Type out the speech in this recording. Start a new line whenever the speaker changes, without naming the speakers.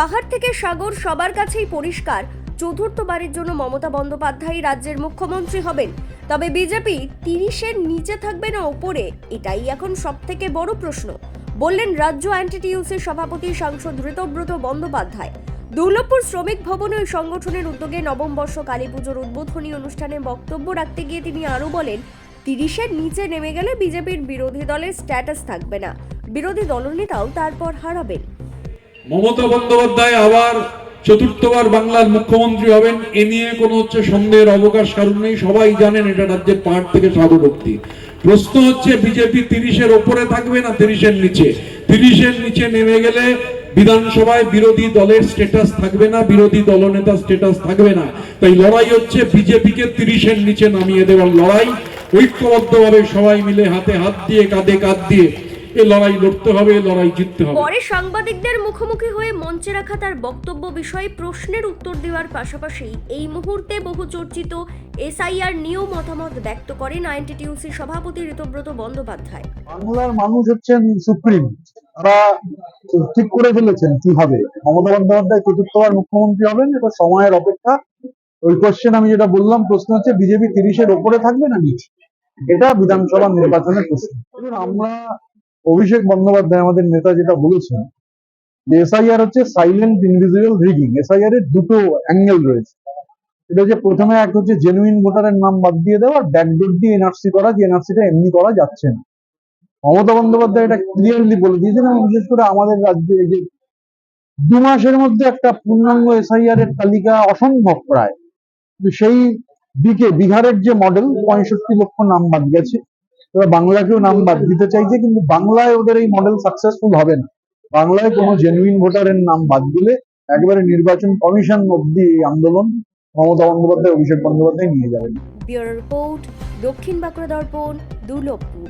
পাহাড় থেকে সাগর সবার কাছেই পরিষ্কার। চতুর্থবারের জন্য মমতা বন্দ্যোপাধ্যায় রাজ্যের মুখ্যমন্ত্রী হবেন। তবে বিজেপি তিরিশের নিচে থাকবে না ওপরে, এটাই এখন সব থেকে বড় প্রশ্ন। বললেন রাজ্য অ্যান্টিটিউসির সভাপতি সাংসদ ঋতব্রত বন্দ্যোপাধ্যায়। দুর্লভপুর শ্রমিক ভবনে ওই সংগঠনের উদ্যোগে নবম বর্ষ কালী পুজোর উদ্বোধনী অনুষ্ঠানে বক্তব্য রাখতে গিয়ে তিনি আরও বলেন, তিরিশের নিচে নেমে গেলে বিজেপির বিরোধী দলের স্ট্যাটাস থাকবে না। বিরোধী দলনেতাও তারপর হারাবেন।
মমতা বন্দ্যোপাধ্যায় আবার চতুর্থবার বাংলার মুখ্যমন্ত্রী হবেন, এ নিয়ে কোনো হচ্ছে সন্দেহের অবকাশ কারণ নেই, সবাই জানেন এটা রাজ্যের পাহাড় থেকে সাগর প্রশ্ন হচ্ছে বিজেপি তিরিশের ওপরে থাকবে না তিরিশের নিচে? তিরিশের নিচে নেমে গেলে বিধানসভায় বিরোধী দলের স্টেটাস থাকবে না, বিরোধী দলনেতা স্টেটাস থাকবে না। তাই লড়াই হচ্ছে বিজেপিকে তিরিশের নিচে নামিয়ে দেওয়ার লড়াই। ঐক্যবদ্ধভাবে সবাই মিলে হাতে হাত দিয়ে, কাঁধে কাঁধ দিয়ে এ লড়াই লড়তে হবে লড়াই জিততে হবে।
পরে সাংবাদিকদের মুখোমুখি হয়ে মঞ্চে রাখা তার বক্তব্য বিষয়ে প্রশ্নের উত্তর দেওয়ার পাশাপাশি এই মুহূর্তে বহু চর্চিত এসআইআর নিয়েও মতামত ব্যক্ত করেন আইএনটিটিউসি সভাপতি ঋতব্রত বন্দ্যোপাধ্যায়।
বাংলার মানুষ হচ্ছেন সুপ্রিম। তারা ঠিক করে ফেলেছেন কি হবে মমতা বন্দ্যোপাধ্যায় চতুর্থবার মুখ্যমন্ত্রী হবেন এটা সময়ের অপেক্ষা। ওই কোশ্চেন আমি যেটা বললাম প্রশ্ন হচ্ছে বিজেপি তিরিশের ওপরে থাকবে না নিচে? এটা বিধানসভা নির্বাচনের প্রশ্ন। আমরা অভিষেক বন্দ্যোপাধ্যায় আমাদের নেতা যেটা বলেছেন, যে এসআইআর হচ্ছে সাইলেন্ট ইনভিজিবল রিগিং এসআইআর এর দুটো অ্যাঙ্গেল রয়েছে। এটা হচ্ছে প্রথমে এক হচ্ছে জেনুইন ভোটারের নাম বাদ দিয়ে দেওয়া ব্যাকডোর দিয়ে এনআরসি করা, যে এনআরসিটা এমনি করা যাচ্ছে না। মমতা বন্দ্যোপাধ্যায় এটা ক্লিয়ারলি বলে দিয়েছেন এবং বিশেষ করে আমাদের রাজ্যে যে দু মাসের মধ্যে একটা পূর্ণাঙ্গ এসআইআর এর তালিকা অসম্ভব প্রায়। সেই দিকে বিহারের যে মডেল পঁয়ষট্টি লক্ষ নাম বাদ গেছে। এবার বাংলাকেও নাম বাদ দিতে চাইছে, কিন্তু বাংলায় ওদের এই মডেল সাকসেসফুল হবে না। বাংলায় কোনো জেনুইন ভোটারের নাম বাদ দিলে একবারে নির্বাচন কমিশন অব্দি এই আন্দোলন মমতা বন্দ্যোপাধ্যায়, অভিষেক বন্দ্যোপাধ্যায় নিয়ে যাবেন।
ব্যুরো রিপোর্ট, দক্ষিণ বাঁকুড়া দর্পণ, দুর্লভপুর।